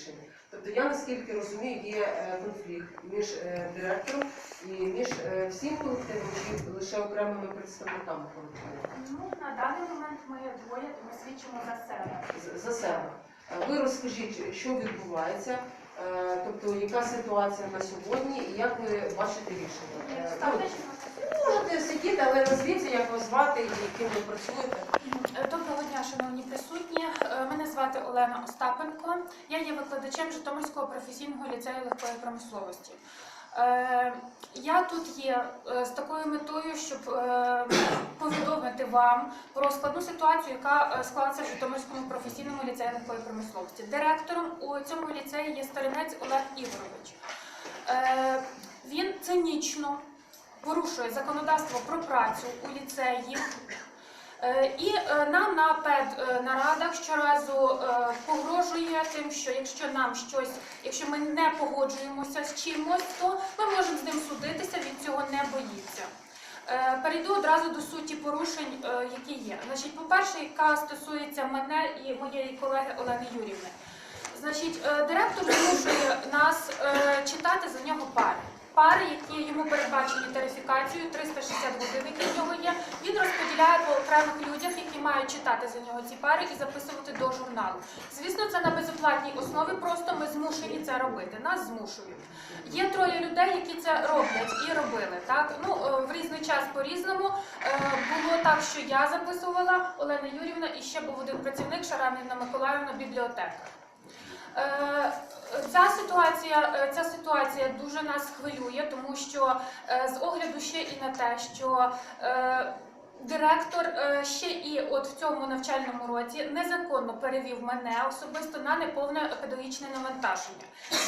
рішення. Тобто я наскільки розумію, є е, конфлікт між е, директором і між е, всім колективом чи лише окремими представниками колективу Ну, на даний момент ми двоє, ми свідчимо за себе. За себе. Ви розкажіть, що відбувається, тобто яка ситуація на сьогодні і як ви бачите рішення? Можете сидіти, але назвіться, як вас звати яким ви працюєте. Доброго дня, шановні присутні. Е, Мене звати Олена Остапенко. Я є викладачем Житомирського професійного ліцею легкої промисловості. Е, Я тут є е, з такою метою, щоб повідомити вам про складну ситуацію, яка склалася в Житомирському професійному ліцеї легкої промисловості. Директором у цьому ліцеї є старинець Олег Ігорович. Він цинічно порушує законодавство про працю у ліцеї. Е, І е, нам на щоразу е, погрожує тим, що якщо нам щось, якщо ми не погоджуємося з чимось, то ми можемо з ним судитися, він цього не боїться. Перейду одразу до суті порушень, які є. Значить, по-перше, яка стосується мене і моєї колеги Олени Юрівни. Значить, директор змушує нас читати за нього пари. Пари, які йому передбачені тарифікацією, 360 годин, які в нього є, він розподіляє по окремих людях, які мають читати за нього ці пари і записувати до журналу. Звісно, це на безоплатній основі, просто ми змушені це робити. Нас змушують. Є троє людей, які це роблять і робили. Так ну е, в різний час по-різному. Е, Було так, що я записувала Олена Юрівна і ще був один працівник Шаранівна Миколаївна, бібліотека. Е, Ця ситуація, е, ця ситуація дуже нас хвилює, тому що е, з огляду ще і на те, що директор е, ще і от в цьому навчальному році незаконно перевів мене особисто на неповне педагогічне навантаження.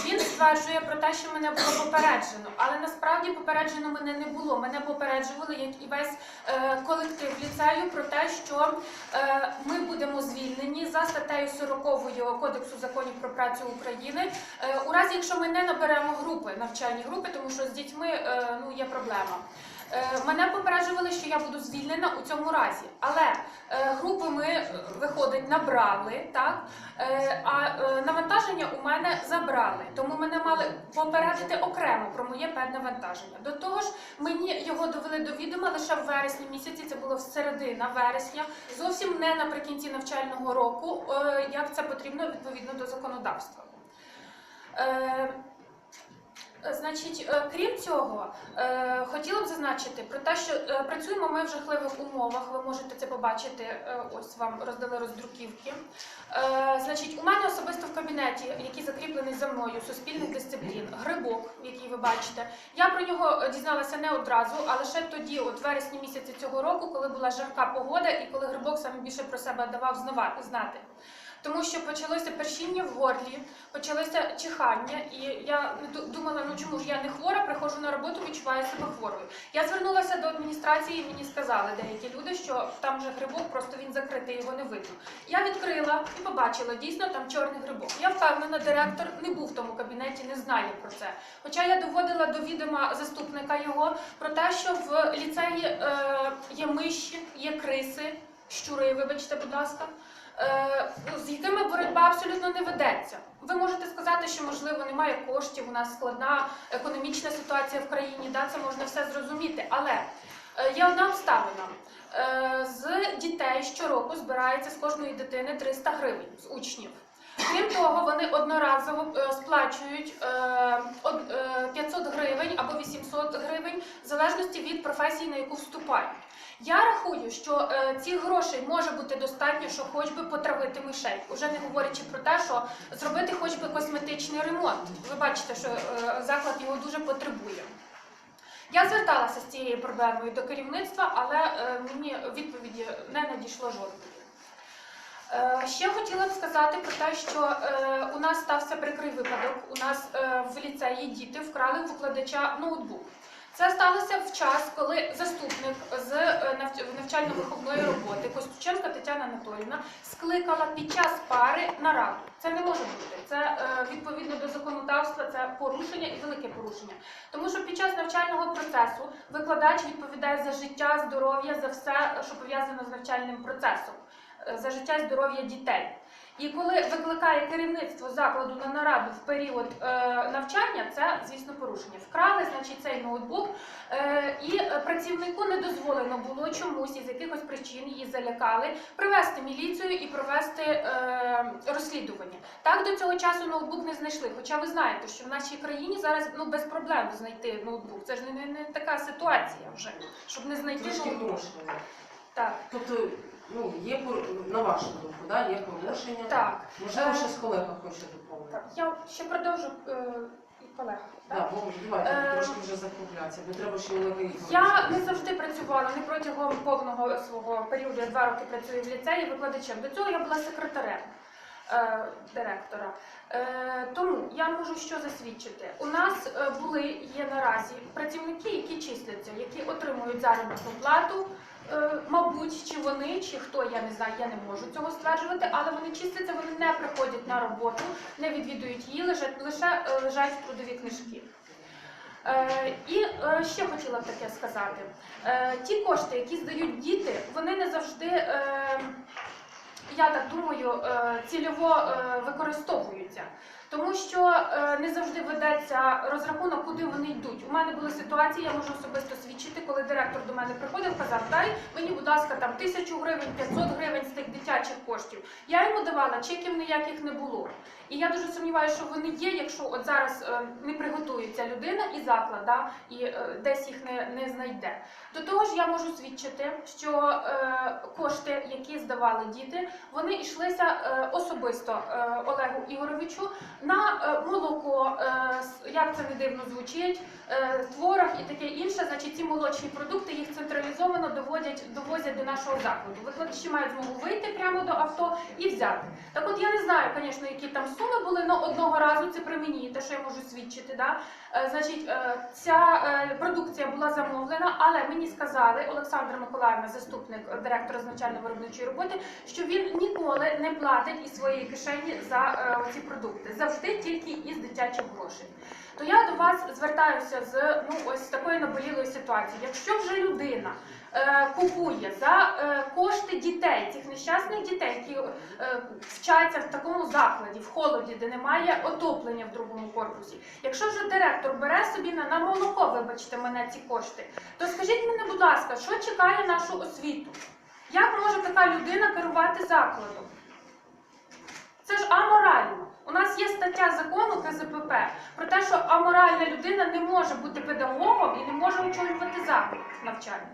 Він стверджує про те, що мене було попереджено, але насправді попереджено мене не було. Мене попереджували, як і весь е, колектив ліцею, про те, що е, ми будемо звільнені за статтею 40 Кодексу законів про працю України. У разі, якщо ми не наберемо групи, навчальні групи, тому що з дітьми ну, є проблема. Е, Мене попереджували, що я буду звільнена у цьому разі, але е, групи ми е, виходить набрали, так а навантаження у мене забрали. Тому мене мали попередити окремо про моє педнавантаження. До того ж, мені його довели до відома лише в вересні місяці. Це було в середина вересня, зовсім не наприкінці навчального року, як це потрібно відповідно до законодавства. Е, Значить, е, крім цього, е, хотіла б зазначити про те, що працюємо ми в жахливих умовах. Ви можете це побачити. Ось вам роздали роздруківки. Значить, у мене особисто в кабінеті, який закріплений за мною, суспільних дисциплін, грибок, який ви бачите. Я про нього дізналася не одразу, а лише тоді, от вересні місяці цього року, коли була жарка погода і коли грибок саме більше про себе давав знати. Тому що почалося першіння в горлі, почалося чихання, і я думала, ну чому ж я не хвора, приходжу на роботу, відчуваю себе хворою. Я звернулася до адміністрації, і мені сказали деякі люди, що там же грибок, просто він закритий, його не видно. Я відкрила і побачила, дійсно там чорний грибок. Я впевнена, директор не був в тому кабінеті, не знає про це. Хоча я доводила до відома заступника його про те, що в ліцеї е, є миші, є криси, щури, вибачте, будь ласка з якими боротьба абсолютно не ведеться. Ви можете сказати, що можливо немає коштів, у нас складна економічна ситуація в країні, да, це можна все зрозуміти. Але е, є одна обставина. Е, З дітей щороку збирається з кожної дитини 300 гривень з учнів. Крім того, вони одноразово е, сплачують е, од- е, 500 гривень або 800 гривень в залежності від професії, на яку вступають. Я рахую, що е, цих грошей може бути достатньо, щоб хоч би потравити мишей, уже не говорячи про те, що зробити хоч би косметичний ремонт. Ви бачите, що е, заклад його дуже потребує. Я зверталася з цією проблемою до керівництва, але е, мені відповіді не надійшло жодної. Е, Ще хотіла б сказати про те, що е, у нас стався прикрий випадок. У нас е, в ліцеї діти вкрали викладача ноутбук. Це сталося в час, коли заступник з е, навч- навчально-виховної роботи Костюченка Тетяна Анатоліївна скликала під час пари нараду. Це не може бути. Це е, відповідно до законодавства, це порушення і велике порушення. Тому що під час навчального процесу викладач відповідає за життя, здоров'я, за все, що пов'язано з навчальним процесом, е, за життя і здоров'я дітей. І коли викликає керівництво закладу на нараду в період е, навчання, це звісно порушення. Вкрали, значить, цей ноутбук, е, і е, працівнику не дозволено було чомусь із якихось причин її залякали привести міліцію і провести е, розслідування. Так до цього часу ноутбук не знайшли. Хоча ви знаєте, що в нашій країні зараз ну без проблем знайти ноутбук. Це ж не, не, не така ситуація вже, щоб не знайти Трошки ноутбук. порушення. Так, Тобто, ну, є, на вашу думку, да, є порушення. так. Можливо, Е, щось колега хоче доповнити. так. Я ще продовжу е, і колега. так? Ну, давайте Е, трошки вже закруглятися, бо треба ще Олега. Я не завжди працювала не протягом повного свого періоду. Я два роки працюю в ліцеї викладачем. До цього я була секретарем е, директора. Е, тому я можу що засвідчити. У нас е, були є наразі працівники, які числяться, які отримують заробітну плату. Е, мабуть, чи вони, чи хто, я не знаю, я не можу цього стверджувати, але вони числяться, вони не приходять на роботу, не відвідують її, лежать лише е, лежать трудові книжки. Е, і е, ще хотіла б таке сказати: е, ті кошти, які здають діти, вони не завжди, е, я так думаю, е, цільово е, використовуються. Тому що е, не завжди ведеться розрахунок, куди вони йдуть. У мене були ситуації, я можу особисто свідчити, коли директор до мене приходив, казав, дай мені, будь ласка, там тисячу гривень, 500 гривень з тих дитячих коштів. Я йому давала, чеків ніяких не було. І я дуже сумніваюся, що вони є, якщо от зараз е, не приготується людина і заклад, да, і е, десь їх не, не знайде. До того ж, я можу свідчити, що кошти, які здавали діти, вони йшлися особисто Олегу Ігоровичу на е, молоко, е, як це не дивно звучить, е, творог і таке інше. Значить, ці молочні продукти їх централізовано доводять, довозять до нашого закладу. Викладачі мають змогу вийти прямо до авто і взяти. Так от я не знаю, звісно, які там суми були, але одного разу це при мені, те, що я можу свідчити. Да? Значить, ця продукція була замовлена, але мені сказали Олександра Миколаївна, заступник директора з навчально-виробничої роботи, що він ніколи не платить із своєї кишені за ці продукти, завжди тільки із дитячих грошей. То я до вас звертаюся з ну ось такої наболілої ситуації. Якщо вже людина е, купує за е, кошти дітей, цих нещасних дітей, які е, вчаться в такому закладі, в холоді, де немає отоплення в другому корпусі. Якщо вже директор бере собі на, на молоко, вибачте мене ці кошти, то скажіть мені, будь ласка, що чекає нашу освіту? Як може така людина керувати закладом? Це ж аморально. У нас є стаття закону КЗПП про те, що аморальна людина не може бути педагогом і не може очолювати заклад навчання.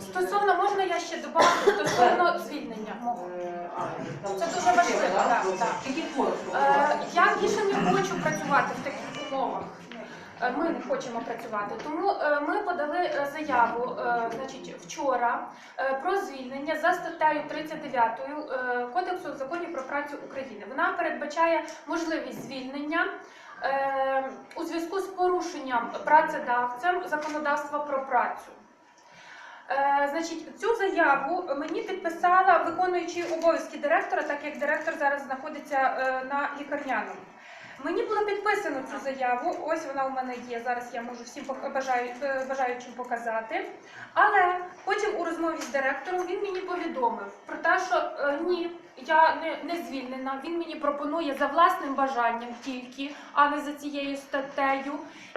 Стосовно можна я ще добавлю стосовно звільнення мого. Е, Це дуже важливо, так, так. Тільки коротко. Е, Я більше не хочу працювати в таких. Е, Ми не хочемо працювати. Тому е, ми подали е, заяву е, значить, вчора е, про звільнення за статтею 39 е, Кодексу законів про працю України. Вона передбачає можливість звільнення. е, У зв'язку з порушенням працедавцем законодавства про працю. Е, Значить, цю заяву мені підписала виконуючий обов'язки директора, так як директор зараз знаходиться е, на лікарняному. Мені було підписано цю заяву. Ось вона у мене є. Зараз я можу всім е, бажаючим показати. Але потім у розмові з директором він мені повідомив про те, що е, ні, я не, не звільнена. Він мені пропонує за власним бажанням тільки, а не за цією статтею.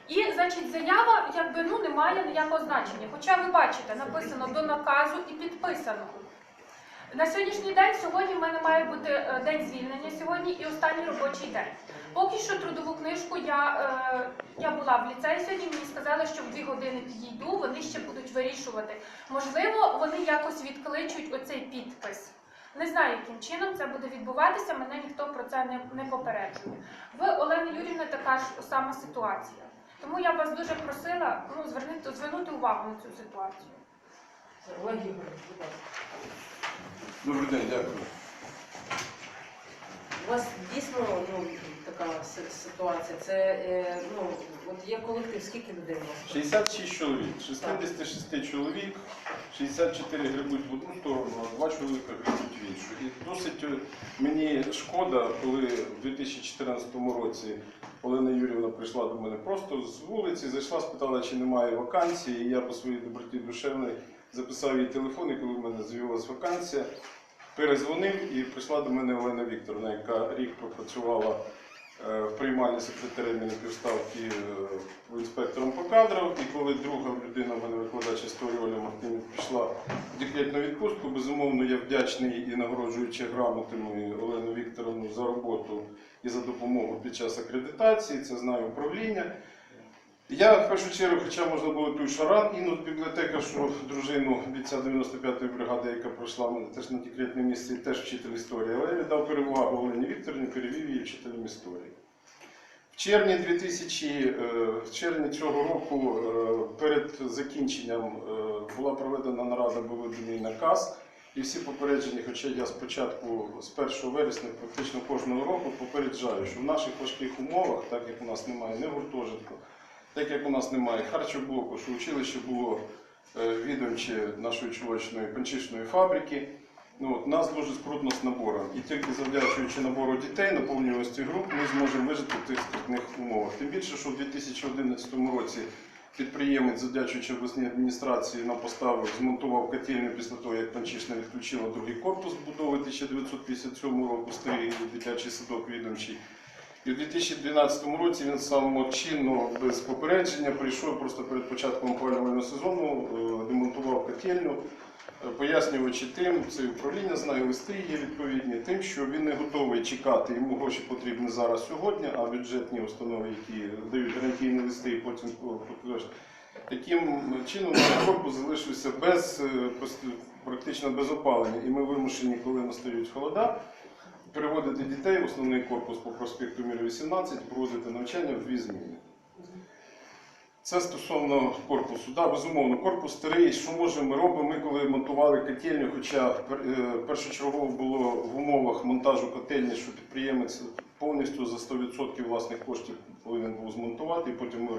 І, значить, заява якби ну не має ніякого значення. Хоча ви бачите, написано до наказу і підписано. На сьогоднішній день сьогодні в мене має бути е, день звільнення сьогодні і останній робочий день. Поки що трудову книжку я, е, я була в ліцеї сьогодні. Мені сказали, що в дві години підійду, вони ще будуть вирішувати. Можливо, вони якось відкличуть оцей підпис. Не знаю, яким чином це буде відбуватися. Мене ніхто про це не, не попереджує. В Олени Юрівни така ж сама ситуація. Тому я вас дуже просила ну, звернути, звернути увагу на цю ситуацію. Добрий день, дякую. У вас дійсно ну, така ситуація. Це е, ну от є колектив, скільки людей у вас? 66 чоловік, 66 чоловік, 64 грибуть в одну сторону, а два чоловіка грибуть в іншу. І досить е, мені шкода, коли в 2014 році Олена Юрівна прийшла до мене просто з вулиці, зайшла, спитала, чи немає вакансії. І я по своїй доброті душевній записав її телефон, і коли в мене з'явилася вакансія, перезвонив і прийшла до мене Олена Вікторовна, яка рік пропрацювала в приймальні секретарем на півставки е, інспектором по кадрам. І коли друга людина, в мене викладач історії Оля Мартинів, пішла в декретну відпустку, безумовно, я вдячний і нагороджуючи грамотами Олену Вікторовну за роботу і за допомогу під час акредитації, це знає управління. Я в першу чергу, хоча можна було той шаран, Інну бібліотека, що дружину бійця 95-ї бригади, яка пройшла мене теж на декретне місце, і теж вчитель історії, але я віддав перевагу Олені Вікторівні, перевів її вчителем історії. В червні 2000, е, в червні цього року, е, перед закінченням е, була проведена нарада, був виданий наказ. І всі попереджені, хоча я спочатку з 1 вересня практично кожного року попереджаю, що в наших важких умовах, так як у нас немає ні гуртожитку, так як у нас немає харчоблоку, що училище було е, відомче нашої чувачної панчишної фабрики. Ну, от, нас дуже скрутно з набором. І тільки завдячуючи набору дітей, наповнюваності груп, ми зможемо вижити в тих скрутних умовах. Тим більше, що в 2011 році підприємець, завдячуючи обласній адміністрації, нам поставив, змонтував котельню після того, як панчишна відключила другий корпус будови 1957 року, старий дитячий садок відомчий. І в 2012 році він самочинно, без попередження, прийшов просто перед початком опалювального сезону, е, демонтував котельню, е, пояснюючи тим, це управління знає, листи є відповідні, тим, що він не готовий чекати, йому гроші потрібні зараз сьогодні, а бюджетні установи, які дають гарантійні листи і потім. Таким чином наш корпус залишився без, е, практично без опалення. І ми вимушені, коли настають холода, переводити дітей в основний корпус по проспекту Міра 18, проводити навчання в дві зміни. Це стосовно корпусу. Да, безумовно, корпус старий. Що можемо, ми робимо? Ми коли монтували котельню, хоча е, першочергово було в умовах монтажу котельні, що підприємець повністю за 100% власних коштів повинен був змонтувати, і потім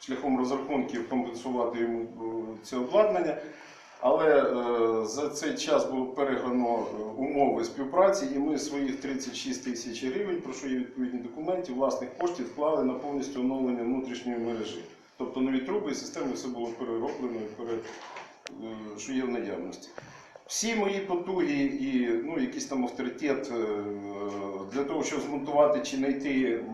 шляхом розрахунків компенсувати йому е, це обладнання. Але е, за цей час було перегано е, умови співпраці, і ми своїх 36 тисяч гривень, про що є відповідні документи, власних коштів вклали на повністю оновлення внутрішньої мережі. Тобто нові труби і системи все було перероблено, е, що є в наявності. Всі мої потуги і ну, якийсь там авторитет для того, щоб змонтувати чи знайти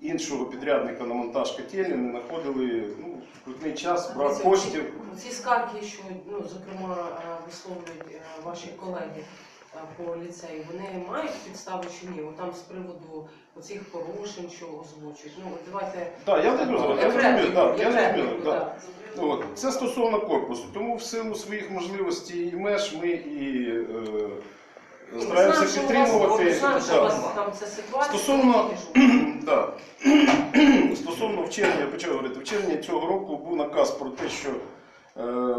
іншого підрядника на монтаж котельні, не знаходили ну, скрутний час, брак коштів. Ці скарги, що ну, зокрема е, висловлюють е, ваші колеги е, по ліцею, вони мають підставу чи ні? От там з приводу оцих порушень, що озвучують. Ну от давайте Так, я не розумію, я розумію, так, я розумію, так. Ну, От. Це стосовно корпусу. Тому в силу своїх можливостей і меж ми і е, стараємося підтримувати. Стосовно- Да. Стосовно вчення, я почав говорити, в червні цього року був наказ про те, що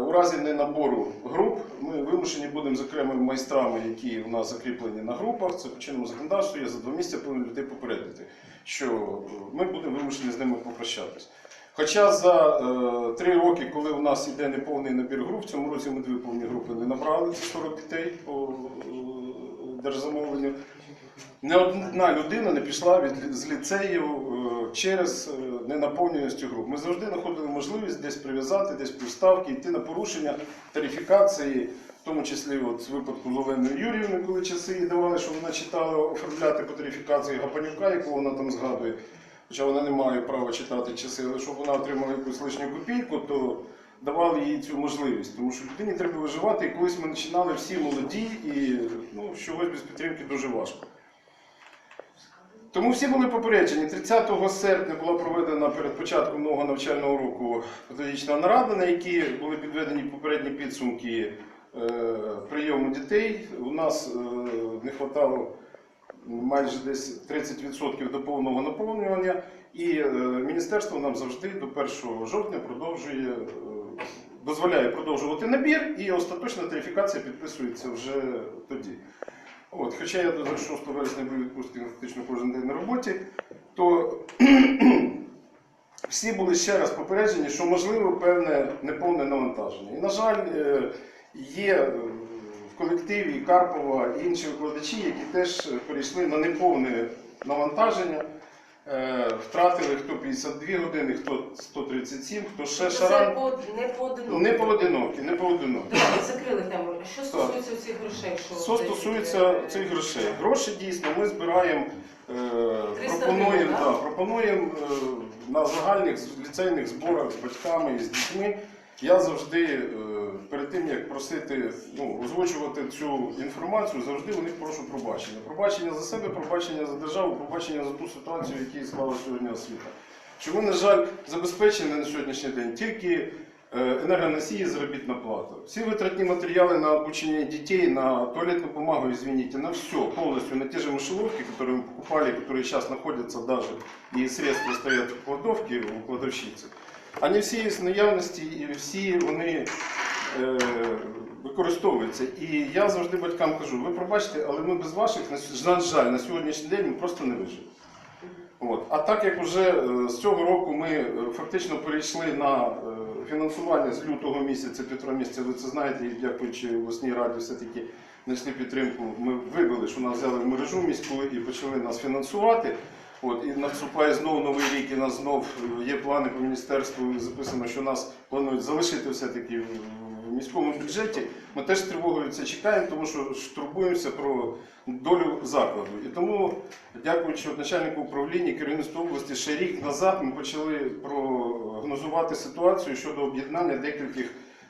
у разі ненабору груп ми вимушені будемо з окремими майстрами, які у нас закріплені на групах, це по чинному законодавству, я за два місяці повинен людей попередити, що е, ми будемо вимушені з ними попрощатись. Хоча за е, три роки, коли у нас йде неповний набір груп, в цьому році ми дві повні групи не набрали, це 40 дітей по е, держзамовленню. Не одна людина не пішла від з ліцеїв е, через е, ненаповненість груп. Ми завжди знаходили можливість десь прив'язати, десь півставки, йти на порушення тарифікації, в тому числі от, з випадку з Оленою Юріївною, коли часи їй давали, що вона читала оформляти по тарифікації Гапанюка, якого вона там згадує. Хоча вона не має права читати часи, але щоб вона отримала якусь лишню копійку, то давали їй цю можливість. Тому що людині треба виживати, і колись ми починали всі молоді, і ну, чогось без підтримки дуже важко. Тому всі були попереджені. 30 серпня була проведена перед початком нового навчального року педагогічна нарада, на якій були підведені попередні підсумки е, прийому дітей. У нас е, не вистачало майже десь 30% до повного наповнювання, і е, міністерство нам завжди до 1 жовтня продовжує. Дозволяє продовжувати набір, і остаточна тарифікація підписується вже тоді. От, хоча я до 6 вересня був відпустки фактично кожен день на роботі, то всі були ще раз попереджені, що можливо певне неповне навантаження. І, на жаль, е, є е, в колективі Карпова і інші викладачі, які теж перейшли на неповне навантаження. Е, Втратили хто 52 години, хто 137, хто ще Це шаран. по, не поодиноко. Не поодинокі, не поодинокі. Закрили тему. Що стосується цих грошей? Що Що стосується цих грошей, гроші дійсно ми збираємо, е, 300 пропонуємо, да? пропонуємо е, на загальних ліцейних зборах з батьками і з дітьми. Я завжди е, перед тим як просити ну, озвучувати цю інформацію, завжди у них прошу пробачення. Пробачення за себе, пробачення за державу, пробачення за ту ситуацію, в якій склала сьогодні освіта. Що ми, на жаль, забезпечені на сьогоднішній день тільки е, енергоносії, заробітна плата. Всі витратні матеріали на обучение детей, на туалетную бумагу, извините, на все, полностью, на те же мышеловки, которые мы покупали, которые сейчас находятся даже, и средства стоят в кладовке у кладовщицы. Они всі в наявності і всі вони е, використовуються. І я завжди батькам кажу, ви пробачте, але ми без ваших, на жаль, на сьогоднішній день ми просто не виживемо. От. А так як вже е, з цього року ми е, фактично перейшли на е, фінансування з лютого місяця, півтора місяця, ви це знаєте, і дякуючи обласній раді, все-таки знайшли підтримку. Ми вибили, що нас взяли в мережу міську і почали нас фінансувати. От, і наступає знову новий рік, і нас знов е, є плани по міністерству, записано, що нас планують залишити все-таки в- міському бюджеті. Ми теж з тривогою це чекаємо, тому що турбуємося про долю закладу. І тому, дякуючи начальнику управління керівництву області, ще рік назад ми почали прогнозувати ситуацію щодо об'єднання декількох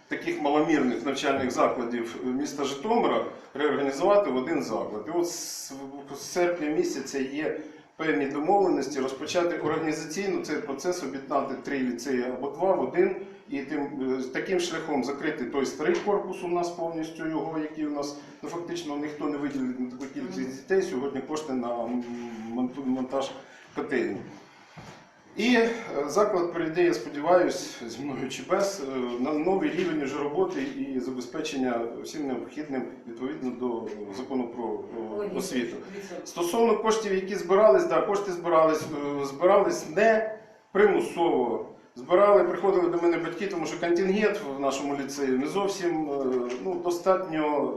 таких маломірних навчальних закладів міста Житомира, реорганізувати в один заклад. І от з серпня місяця є певні домовленості розпочати організаційно цей процес, об'єднати три ліцеї або два в один. І тим е, таким шляхом закрити той старий корпус у нас повністю його, який у нас ну фактично ніхто не виділив на таку кількість дітей. Сьогодні кошти на монтаж котельні. І е, заклад перейде, я сподіваюся, зі мною чи без, е, на новий рівень вже роботи і забезпечення всім необхідним відповідно до закону про освіту. Стосовно коштів, які збирались, да, кошти збирались, е, збирались не примусово. Збирали, приходили до мене батьки, тому що контингент в нашому ліцеї не зовсім ну, достатньо,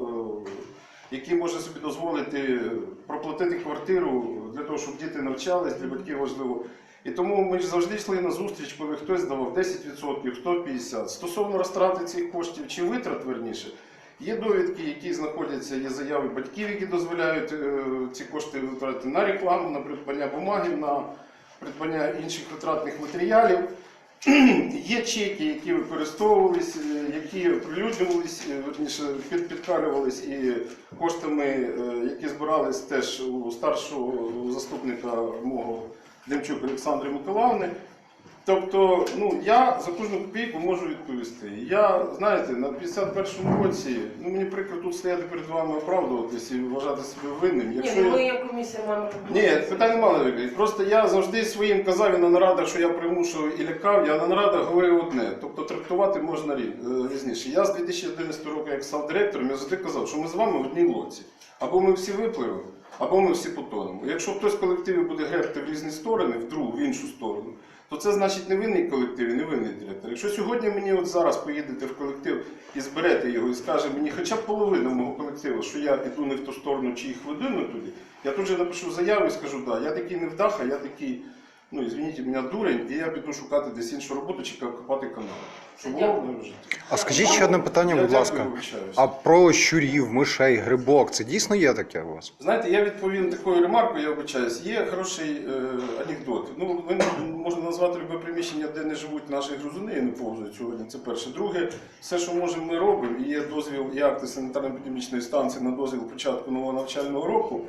який може собі дозволити проплатити квартиру для того, щоб діти навчались, для батьків важливо. І тому ми ж завжди йшли на зустріч, коли хтось давав 10%, хто 50%. Стосовно розтрати цих коштів чи витрат, верніше, Є довідки, які знаходяться, є заяви батьків, які дозволяють е, ці кошти витратити на рекламу, на придбання бумаги, на придбання інших витратних матеріалів. Є чеки, які використовувалися, які оприлюднювалися, е, верніше під, підкарювались і коштами, е, які збирались теж у старшого заступника мого Демчук Олександри Миколаївни. Тобто, ну я за кожну копійку можу відповісти. Я, знаєте, на 51-му році, ну мені прикро тут стояти перед вами оправдуватись і вважати себе винним. Ні, Якщо ну я... ми як комісія маємо Ні, питань немає. Вікторій. Просто я завжди своїм казав і на нарадах, що я примушував і лякав, я на нарадах говорив одне. Тобто трактувати можна е, різніше. Я з 2011 року, як став директором, я завжди казав, що ми з вами в одній лодці. Або ми всі випливемо, або ми всі потонемо. Якщо хтось в колективі буде гребти в різні сторони, в другу, в іншу сторону, то це значить не винний колектив і не винний директор. Якщо сьогодні мені от зараз поїдете в колектив і зберете його і скаже мені хоча б половина мого колективу, що я іду не в ту сторону, чи їх веду туди, я тут же напишу заяву і скажу, да, я такий невдаха, я такий, ну, извините, мене дурень, і я піду шукати десь іншу роботу чи копати канал. Щоб було в моєму житті. А скажіть ще одне питання, Я будь дякую, ласка. А про щурів, мишей, грибок, це дійсно є таке у вас? Знаєте, я відповім такою ремаркою, я вибачаюсь. Є хороший е, анекдот. Ну, ви не- можна назвати любе приміщення, де не живуть наші грузини і не повзують сьогодні. Це перше. Друге, все, що можемо, ми робимо. І є дозвіл і акти санітарно-епідемічної станції на дозвіл початку нового навчального року.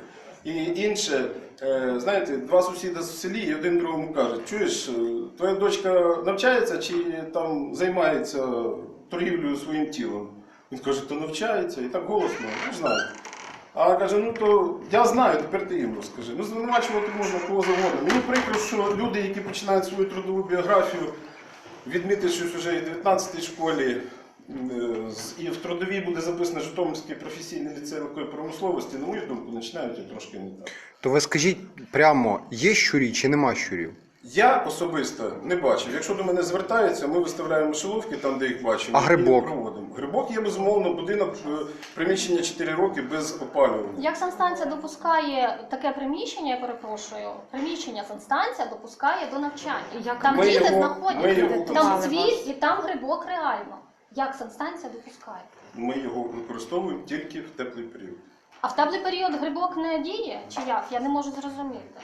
І інше, е, знаєте, два сусіди в селі і один другому кажуть, чуєш, е, твоя дочка навчається чи там займається торгівлею своїм тілом? Він каже, то навчається, і так голосно, ж знаєте. А каже, ну то я знаю, тепер ти їм розкажи. Ну звинувачувати можна кого завгодно. Мені прикро, що люди, які починають свою трудову біографію, відмітившись вже і в 19 школі, з- і в трудовій буде записано Житомирський професійний ліцей легкої промисловості, на мою думку, починають трошки не так. То ви скажіть прямо, є щурі чи нема щурів? Я особисто не бачив. Якщо до мене звертаються, ми виставляємо мишеловки там, де їх бачимо. А і грибок? проводимо. Грибок є безумовно будинок е, приміщення 4 роки без опалювання. Як санстанція допускає таке приміщення, я перепрошую, приміщення санстанція допускає до навчання. Там Ми діти його- ми знаходяться, його там цвіт і там грибок реально. Як санстанція допускає? Ми його використовуємо тільки в теплий період. А в теплий період грибок не діє? Чи як? Я не можу зрозуміти.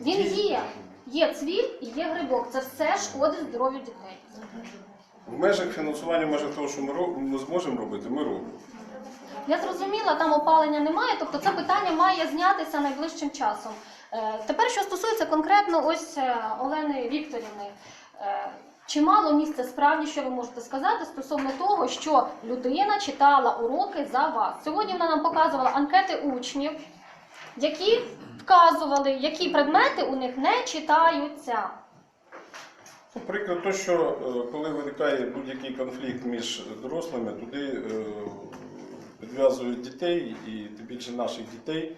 Він є. Є цвіт і є грибок. Це все шкодить здоров'ю дітей. В межах фінансування, в межах того, що ми, роб- ми зможемо робити, ми робимо. Я зрозуміла, там опалення немає, тобто це питання має знятися найближчим часом. Е, Тепер, що стосується конкретно ось е, Олени Вікторівни, Е, чимало місця справді, що ви можете сказати стосовно того, що людина читала уроки за вас. Сьогодні вона нам показувала анкети учнів, які вказували, які предмети у них не читаються. Наприклад, то, що е, коли виникає будь-який конфлікт між дорослими, туди е, підв'язують дітей, і тим більше наших дітей.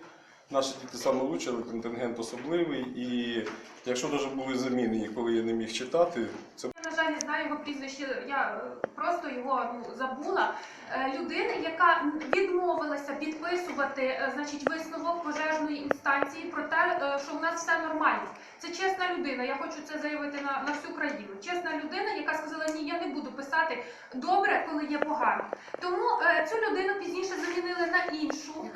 Наші діти саме лучше, але контингент особливий. І якщо дуже були заміни, коли я не міг читати, це на жаль, не знаю його прізвище, я е, просто його ну, забула. Е, Людина, яка відмовилася підписувати е, значить, висновок пожежної інстанції про те, що у нас все нормально. Це чесна людина, я хочу це заявити на, на всю країну. Чесна людина, яка сказала, ні, я не буду писати добре, коли є погано. Тому цю людину пізніше замінили на іншу.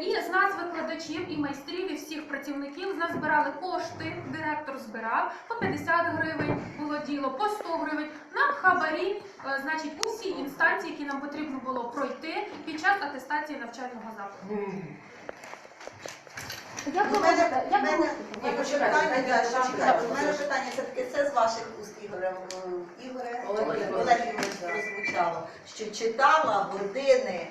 І з нас викладачів, і майстрів, і всіх працівників з нас збирали кошти. Директор збирав по 50 гривень було діло, по 100 гривень на хабарі. е, Значить, усі інстанції, які нам потрібно було пройти під час атестації навчального закладу. Як ви У мене- можете? Як ви можете? Ні, Питання, почекайте, да, почекайте. почекайте. У мене питання все-таки це з ваших уст, Ігоре, е, Ігоре Олег Олег Ігорович, Ігорович да. прозвучало, що читала години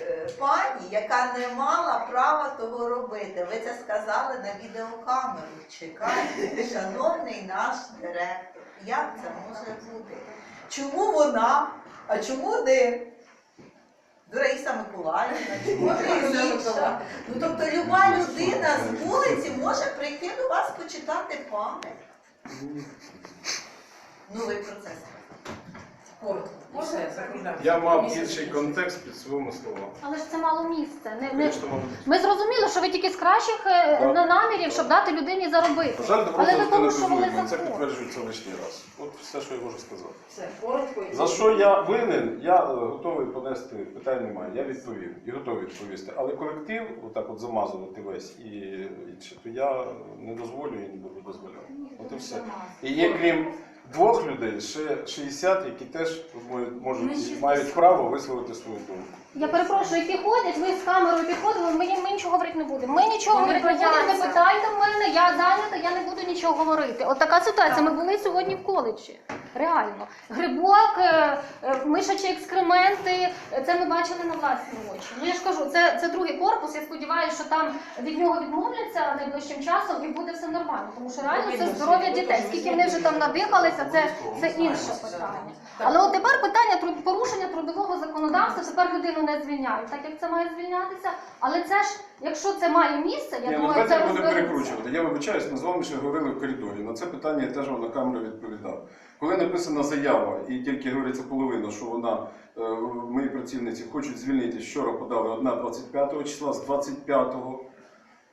е, пані, яка не мала права того робити. Ви це сказали на відеокамеру. Чекайте, шановний наш директор, як це може бути? Чому вона, а чому не Раїса Миколаївна, чому інша? Ну тобто люба людина з вулиці може прийти до вас почитати пам'ять. Ну ви про це сказали. Коротко. І все, закругляємо. Я мав інший контекст під своїми словами. Але ж це мало місця. Не, не... Ми зрозуміли, що ви тільки з кращих е, Да. намірів, щоб дати людині заробити. Жаль, Але ви не порушували безумно. Це підтверджується лишній раз. От все, що я можу сказати. Все, коротко. За що я винен, я е, готовий понести, питань немає, я відповім і готовий відповісти. Але колектив, отак от замазувати весь і інше, то я не дозволю і не буду дозволяти. От і все. І є крім двох людей, ще 60, які теж можуть, можуть мають право висловити свою думку. Я перепрошую, які ходять, ви з камерою підходили, ми, ми нічого говорити не будемо. Ми нічого Вони говорити не будемо, не бояться. питайте в мене, я зайнята, я не буду нічого говорити. От така ситуація. Ми були сьогодні в коледжі. Реально. Грибок, е, е, мишачі екскременти, е, це ми бачили на власні очі. Ну я ж кажу, це, це другий корпус. Я сподіваюся, що там від нього відмовляться найближчим часом і буде все нормально. Тому що реально це здоров'я дітей. Скільки вони вже там надихалися, це, це інше питання. Але от тепер питання порушення трудового законодавства, тепер людину не звільняють, так як це має звільнятися. Але це ж, якщо це має місце, я Ні, ну думаю, давайте це не будемо розберуться. перекручувати. Я вибачаюсь, ми з вами ще говорили в коридорі. На це питання я теж вам на камеру відповідав. Коли написана заява, і тільки говориться половина, що вона е, мої працівниці хочуть звільнити, вчора подали одна 25 числа, з 25-го.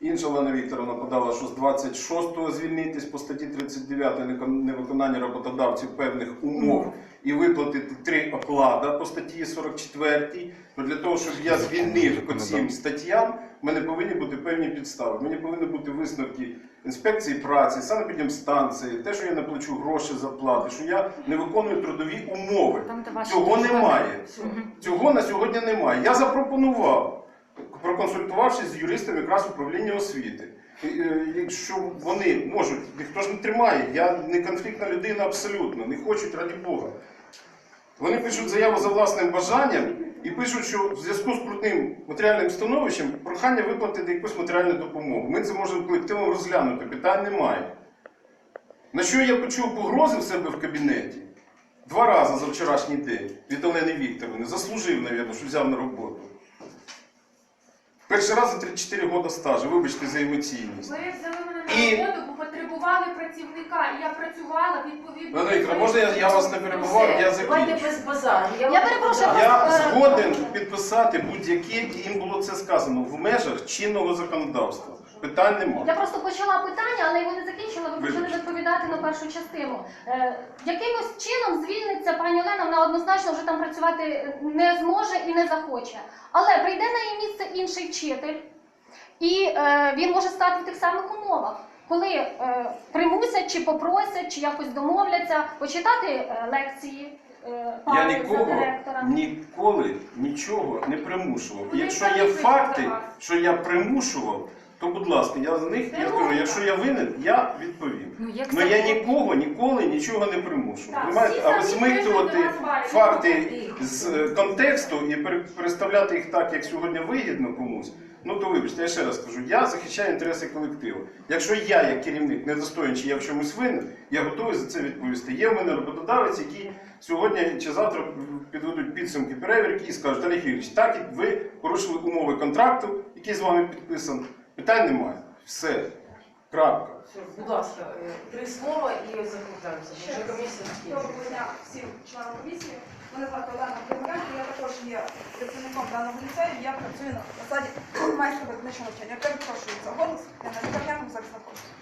Інша Олена Вікторовна подала, що з 26-го звільнитись по статті 39 некон- невиконання роботодавців певних умов і виплатити три оклада по статті 44. То для того, щоб я звільнив по цим статтям, в мене повинні бути певні підстави. Мені повинні бути висновки інспекції праці, санепідемстанції, те, що я не плачу гроші за плати, що я не виконую трудові умови. Цього немає. Цього на сьогодні немає. Я запропонував, проконсультувавшись з юристом якраз управління освіти. Е, Якщо вони можуть, ніхто ж не тримає, я не конфліктна людина абсолютно, не хочуть раді Бога. Вони пишуть заяву за власним бажанням і пишуть, що в зв'язку з крутним матеріальним становищем прохання виплатити якусь матеріальну допомогу. Ми це можемо колективом розглянути, питань немає. На що я почув погрози в себе в кабінеті? два рази за вчорашній день від Олени Вікторовни. Заслужив, мабуть, що взяв на роботу. Перший раз за 34 роки стажу, вибачте за емоційність. Ви взяли мене І- роботу, бо потребували працівника, і я працювала відповідно. До можна я, я вас не перебував, я Давайте закінчу. без базару. Я вам- перепрошую, Да. Я згоден підписати будь-яке, і їм було це сказано в межах чинного законодавства. Питань Я немає. просто почала питання, але його не закінчила. Ви почали Вибачте. відповідати на першу частину. Е, якимось чином звільниться пані Олена, вона однозначно вже там працювати не зможе і не захоче. Але прийде на її місце інший вчитель, і е, він може стати в тих самих умовах. Коли е, примусять, чи попросять, чи якось домовляться почитати е, лекції е, Я нікого директора. ніколи нічого не примушував. Вони Якщо є факти, вас. що я примушував, то будь ласка, я з них я скажу, якщо я винен, я відповім. Ну, як Ну я нікого ніколи нічого не примушував. Так, всі а самі висмикувати прийшли до нас, факти з е, контексту і пере- переставляти їх так, як сьогодні вигідно комусь. Ну то вибачте, я ще раз кажу, я захищаю інтереси колективу. Якщо я, як керівник, недостоїн чи я в чомусь винен, я готовий за це відповісти. Є в мене роботодавець, який сьогодні чи завтра підведуть підсумки перевірки і скажуть, Олег Юрійович, так і ви порушили умови контракту, який з вами підписаний. Питань немає. Все. Крапка. Будь ласка, е, три слова і комісія Доброго дня всім членам комісії. Мене звати Олена Кривенко, я також є працівником даного ліцею, я працюю на посаді майстра навчання. Перепрошую за голос, я на лікарняному зараз знаходжуся.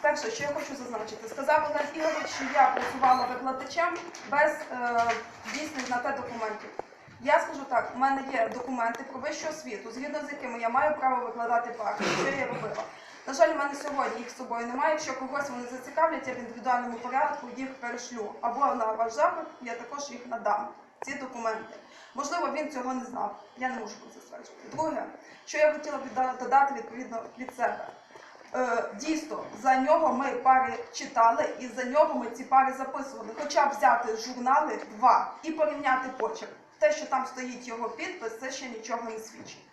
Перше, що я хочу зазначити, сказав Олег Ігорович, що я працювала викладачем без е, дійсних на те документів. Я скажу так, у мене є документи про вищу освіту, згідно з якими я маю право викладати практику, що я робила. На жаль, у мене сьогодні їх з собою немає. Якщо когось вони зацікавлять, я в індивідуальному порядку їх перешлю. Або на ваш запит я також їх надам. Ці документи. Можливо, він цього не знав. Я не можу про це стверджувати. Друге, що я хотіла додати відповідно від себе. Е, дійсно, за нього ми пари читали і за нього ми ці пари записували. Хоча б взяти журнали два і порівняти почерк. Те, що там стоїть його підпис, це ще нічого не свідчить.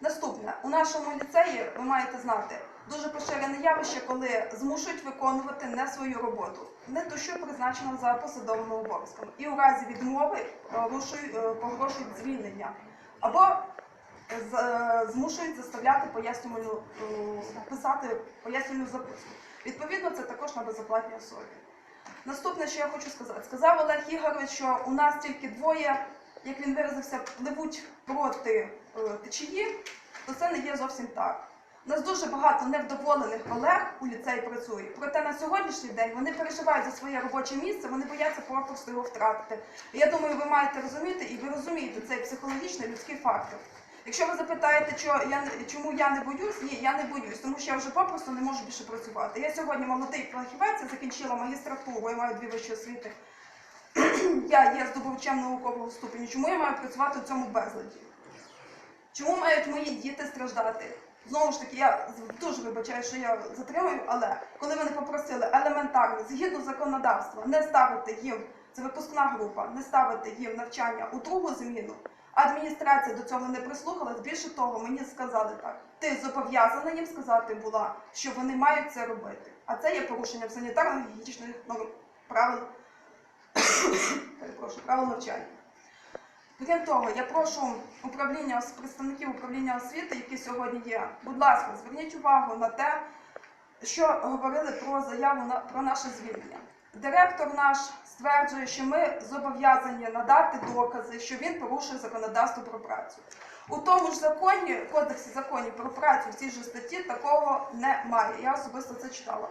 Наступне, у нашому ліцеї, ви маєте знати, дуже поширене явище, коли змушують виконувати не свою роботу, не ту, що призначено за посадовими обов'язками. І у разі відмови е, е, погрожують звільнення. Або змушують заставляти пояснювальну, е, писати пояснювальну записку. Відповідно, це також на безоплатній особі. Наступне, що я хочу сказати, сказав Олег Ігорович, що у нас тільки двоє, як він виразився, пливуть проти е, течії, то це не є зовсім так. У нас дуже багато невдоволених колег у ліцеї працює. Проте на сьогоднішній день вони переживають за своє робоче місце, вони бояться попросту його втратити. І я думаю, ви маєте розуміти, і ви розумієте цей психологічний людський фактор. Якщо ви запитаєте, чому я не боюсь, ні, я не боюсь, тому що я вже попросту не можу більше працювати. Я сьогодні молодий фахівець, я закінчила магістратуру, я маю дві вищі освіти. я є здобувачем наукового ступеню. Чому я маю працювати у цьому безладі? Чому мають мої діти страждати? Знову ж таки, я дуже вибачаю, що я затримую, але коли вони попросили елементарно, згідно законодавства, не ставити їм, це випускна група, не ставити їм навчання у другу зміну, адміністрація до цього не прислухалась. Більше того, мені сказали так: ти зобов'язана їм сказати була, що вони мають це робити. А це є порушенням санітарно-гігієнічних норм правил, перепрошую, правил навчання. Крім того, я прошу управління представників управління освіти, які сьогодні є. Будь ласка, зверніть увагу на те, що говорили про заяву на про наше звільнення. Директор наш стверджує, що ми зобов'язані надати докази, що він порушує законодавство про працю. У тому ж законі, кодексі законів про працю в цій же статті такого немає. Я особисто це читала.